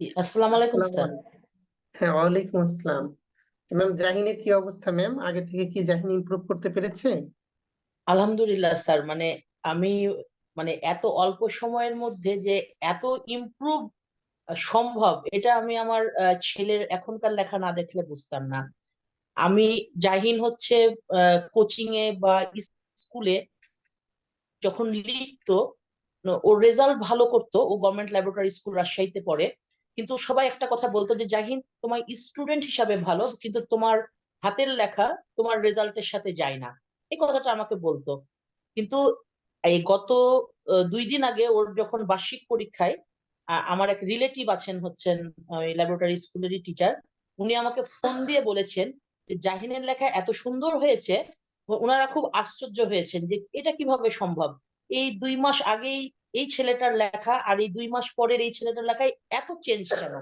আসসালামু আলাইকুম স্যার। হ্যাঁ ওয়ালাইকুম আসসালাম। ম্যাম জাহিনের কি অবস্থা ম্যাম? আগে থেকে কি জাহিন ইমপ্রুভ করতে পেরেছে? আলহামদুলিল্লাহ স্যার। মানে আমি মানে এত অল্প সময়ের মধ্যে যে এত ইমপ্রুভ সম্ভব এটা আমি আমার ছেলের এখনকার লেখা না দেখলে বুঝতাম না। আমি জাহিন হচ্ছে কোচিং এ বা স্কুলে যখন লিখতো ওর রেজাল্ট ভালো করতো ও গভর্নমেন্ট ল্যাবরেটরি স্কুল রাজশাহীতে পড়ে। কিন্তু সবাই একটা কথা বলতো যে, জাহিন, তোমার স্টুডেন্ট হিসাবে ভালো, কিন্তু তোমার হাতের লেখা তোমার রেজাল্টের সাথে যায় না। এই কথাটা আমাকে বলতো। কিন্তু এই গত দুই দিন আগে ওর যখন বার্ষিক পরীক্ষায় আমার এক রিলেটিভ আছেন হচ্ছেন ল্যাবরেটরি স্কুলেরই টিচার উনি আমাকে ফোন দিয়ে বলেছেন যে, জাহিনের লেখা এত সুন্দর হয়েছে ওনারা খুব আশ্চর্য হয়েছেন যে, এটা কীভাবে সম্ভব? এই দুই মাস আগেই এই ছেলেটার লেখা আর এই দুই মাস পরের এই ছেলেটার লেখায় এত চেঞ্জ কেন?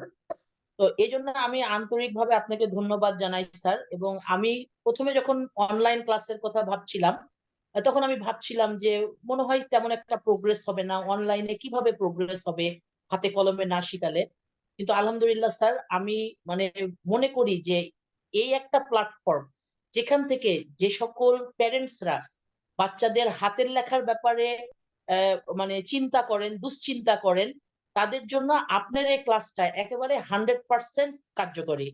তো এই জন্য আমি আন্তরিকভাবে আপনাকে ধন্যবাদ জানাই, স্যার। এবং আমি প্রথমে যখন অনলাইন ক্লাসের কথা ভাবছিলাম, তখন আমি ভাবছিলাম যে মনে হয় তেমন একটা প্রোগ্রেস হবে না। অনলাইনে কীভাবে প্রোগ্রেস হবে? হাতে কলমে না শিখালে। কিন্তু আলহামদুলিল্লাহ, স্যার, আমি মানে মনে করি যে এই একটা প্ল্যাটফর্ম যেখান থেকে যে সকল প্যারেন্টসরা বাচ্চাদের হাতের লেখার ব্যাপারে মানে চিন্তা করেন দুশ্চিন্তা করেন তাদের জন্য আপনার এই ক্লাসটা একেবারে হান্ড্রেড পার্সেন্ট কার্যকরী।